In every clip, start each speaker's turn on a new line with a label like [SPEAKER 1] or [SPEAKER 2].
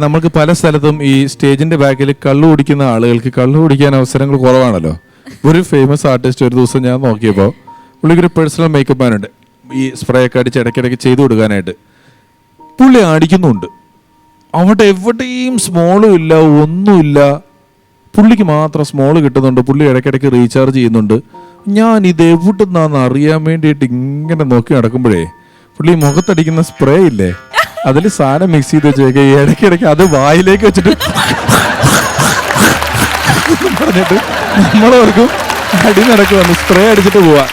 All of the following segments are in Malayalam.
[SPEAKER 1] നമുക്ക് പല സ്ഥലത്തും ഈ സ്റ്റേജിന്റെ ബാക്കിൽ കള്ളു കുടിക്കുന്ന ആളുകൾക്ക് കള്ളു കുടിക്കാൻ അവസരങ്ങൾ കുറവാണല്ലോ. ഒരു ഫേമസ് ആർട്ടിസ്റ്റ് ഒരു ദിവസം ഞാൻ നോക്കിയപ്പോൾ പുള്ളിക്കൊരു പേഴ്സണൽ മേക്കപ്പ് മാൻ ഉണ്ട്. ഈ സ്പ്രേ ഒക്കെ അടിച്ച് ഇടയ്ക്കിടയ്ക്ക് ചെയ്തു കൊടുക്കാനായിട്ട്. പുള്ളി ആടിക്കുന്നുണ്ട് അവിടെ എവിടെയും സ്മോളും ഇല്ല ഒന്നുമില്ല പുള്ളിക്ക് മാത്രം സ്മോൾ കിട്ടുന്നുണ്ട്. പുള്ളി ഇടയ്ക്കിടയ്ക്ക് റീചാർജ് ചെയ്യുന്നുണ്ട്. ഞാൻ ഇത് എവിടുന്നാന്ന് അറിയാൻ വേണ്ടിയിട്ട് ഇങ്ങനെ നോക്കി നടക്കുമ്പോഴേ പുള്ളി മുഖത്തടിക്കുന്ന സ്പ്രേ ഇല്ലേ? അതിൽ സാധനം മിക്സ് ചെയ്ത് വെച്ചേക്ക. ഇടയ്ക്കിടയ്ക്ക് അത് വായിലേക്ക് വെച്ചിട്ട് പറഞ്ഞിട്ട് നമ്മളവർക്കും അടി നടക്കുവാണ്. സ്പ്രേ അടിച്ചിട്ട് പോവാ.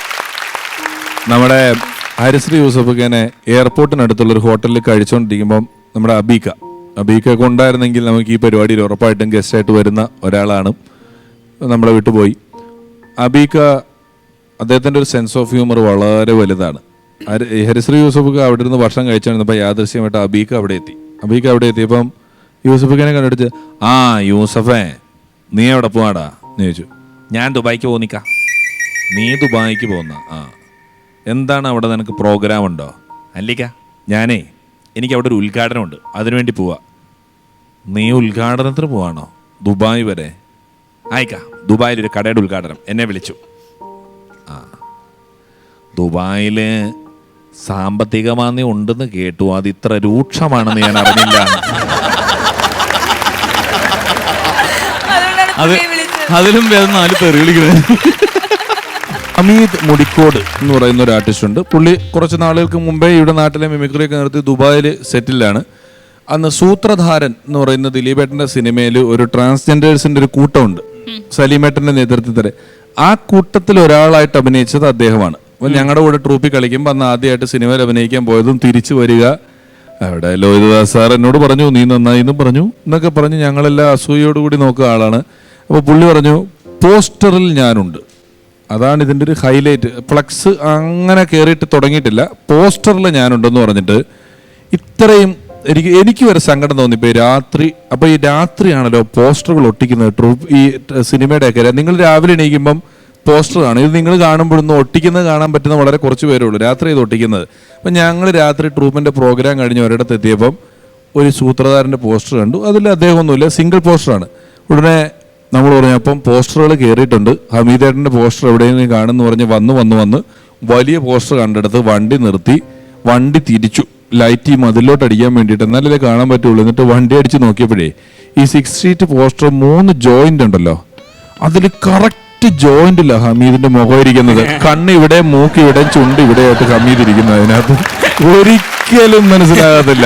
[SPEAKER 1] നമ്മുടെ ഹരിശ്രീ യൂസഫ് ഇങ്ങനെ എയർപോർട്ടിനടുത്തുള്ള ഒരു ഹോട്ടലിൽ കഴിച്ചുകൊണ്ടിരിക്കുമ്പം നമ്മുടെ അബീക്ക. അബീക്ക ഒക്കെ ഉണ്ടായിരുന്നെങ്കിൽ നമുക്ക് ഈ പരിപാടിയിൽ ഉറപ്പായിട്ടും ഗസ്റ്റായിട്ട് വരുന്ന ഒരാളാണ്. നമ്മളെ വിട്ടുപോയി. അബീക്ക അദ്ദേഹത്തിന്റെ ഒരു സെൻസ് ഓഫ് ഹ്യൂമർ വളരെ വലുതാണ്. ഹരിശ്രീ യൂസഫ് അവിടെ ഇരുന്ന് ഭക്ഷണം കഴിച്ചുകൊണ്ടിരുന്നപ്പോൾ യാദൃശ്യമായിട്ട് അബീക്ക് അവിടെ എത്തി. അബീക്ക് അവിടെ എത്തിയപ്പം യൂസഫിനെ കണ്ടെടുത്ത് ആ യൂസഫേ നീ എവിടെ പോവാടാ? എന്ന് ചോദിച്ചു. ഞാൻ ദുബായിക്ക് പോന്നിക്ക. നീ ദുബായിക്ക് പോകുന്ന ആ. എന്താണ് അവിടെ നിനക്ക് പ്രോഗ്രാം ഉണ്ടോ? അല്ലിക്ക ഞാനേ എനിക്ക് അവിടെ ഒരു ഉദ്ഘാടനമുണ്ട്. അതിനുവേണ്ടി പോവാ. നീ ഉദ്ഘാടനത്തിന് പോവാണോ? ദുബായ് വരെ. ആയിക്ക ദുബായിൽ ഒരു കടയുടെ ഉദ്ഘാടനം. എന്നെ വിളിച്ചു. ആ. ദുബായിൽ സാമ്പത്തിക മാന്ദ്യം ഉണ്ടെന്ന് കേട്ടു. അത് ഇത്ര രൂക്ഷമാണെന്ന് ഞാൻ അറിഞ്ഞില്ല.
[SPEAKER 2] അത് അതിലും വേറെ നാല് പേര് വിളിക്കുന്നത്
[SPEAKER 1] അമീദ് മുടിക്കോട് എന്ന് പറയുന്ന ഒരു ആർട്ടിസ്റ്റ് ഉണ്ട്. പുള്ളി കുറച്ച് നാളുകൾക്ക് മുമ്പേ ഇവിടെ നാട്ടിലെ മിമിക്രി ഒക്കെ നിർത്തി ദുബായിൽ സെറ്റിലാണ് അന്ന് സൂത്രധാരൻ എന്ന് പറയുന്ന ദിലീപേട്ടന്റെ സിനിമയിൽ ഒരു ട്രാൻസ്ജെൻഡേഴ്സിന്റെ ഒരു കൂട്ടമുണ്ട്. സലീമേട്ടന്റെ നേതൃത്വത്തിൽ ആ കൂട്ടത്തിൽ ഒരാളായിട്ട് അഭിനയിച്ചത് അദ്ദേഹമാണ്. അപ്പൊ ഞങ്ങളുടെ കൂടെ ട്രൂപ്പിൽ കളിക്കുമ്പോൾ അന്ന് ആദ്യമായിട്ട് സിനിമയിൽ അഭിനയിക്കാൻ പോയതും തിരിച്ചു വരിക. അവിടെ ലോഹിതദാസ് സാർ എന്നോട് പറഞ്ഞു നീ നന്നായി എന്നും പറഞ്ഞു എന്നൊക്കെ പറഞ്ഞ് ഞങ്ങളെല്ലാം അസൂയോടുകൂടി നോക്കുക ആളാണ്. അപ്പോൾ പുള്ളി പറഞ്ഞു പോസ്റ്ററിൽ ഞാനുണ്ട്. അതാണ് ഇതിന്റെ ഒരു ഹൈലൈറ്റ്. ഫ്ലക്സ് അങ്ങനെ കയറിയിട്ട് തുടങ്ങിയിട്ടില്ല. പോസ്റ്ററിൽ ഞാനുണ്ടെന്ന് പറഞ്ഞിട്ട് ഇത്രയും എനിക്ക് എനിക്ക് വരെ സങ്കടം തോന്നി. ഇപ്പോൾ രാത്രി അപ്പോൾ ഈ രാത്രിയാണല്ലോ പോസ്റ്ററുകൾ ഒട്ടിക്കുന്നത് ട്രൂപ്പ് ഈ സിനിമയുടെ ഒക്കെ. നിങ്ങൾ രാവിലെ എണീക്കുമ്പം പോസ്റ്ററാണ്. ഇത് നിങ്ങൾ കാണുമ്പോഴൊന്നും ഒട്ടിക്കുന്നത് കാണാൻ പറ്റുന്ന വളരെ കുറച്ച് പേരേ ഉള്ളൂ. രാത്രി ഇത് ഒട്ടിക്കുന്നത്. അപ്പം ഞങ്ങൾ രാത്രി ട്രൂപ്പിന്റെ പ്രോഗ്രാം കഴിഞ്ഞ് ഒരിടത്ത് എത്തിയപ്പം ഒരു സൂത്രധാരന്റെ പോസ്റ്റർ കണ്ടു. അതിൽ അദ്ദേഹം ഒന്നുമില്ല സിംഗിൾ പോസ്റ്ററാണ്. ഉടനെ നമ്മൾ പറഞ്ഞു അപ്പം പോസ്റ്ററുകൾ കയറിയിട്ടുണ്ട്. ഹമീദേട്ടന്റെ പോസ്റ്റർ എവിടെയെങ്കിലും കാണുമെന്ന് പറഞ്ഞ് വന്ന് വന്ന് വന്ന് വലിയ പോസ്റ്റർ കണ്ടെടുത്ത് വണ്ടി നിർത്തി വണ്ടി തിരിച്ചു. ലൈറ്റ് ഈ മതിലോട്ട് അടിക്കാൻ വേണ്ടിയിട്ട് എന്നാലേ കാണാൻ പറ്റുള്ളൂ. എന്നിട്ട് വണ്ടി അടിച്ച് നോക്കിയപ്പോഴേ ഈ സിക്സ് സീറ്റ് പോസ്റ്റർ മൂന്ന് ജോയിന്റ് ഉണ്ടല്ലോ. അതിൽ കറക്റ്റ് ജോയിന്റില്ല ഹമീദിന്റെ മുഖം ഇരിക്കുന്നത് കണ്ണ് ഇവിടെ മൂക്ക് ഇവിടെ ചുണ്ട് ഇവിടെ ആയിട്ട് ഹമീദ് ഇരിക്കുന്നത് അതിനകത്ത്. ഒരിക്കലും മനസ്സിലാകത്തില്ല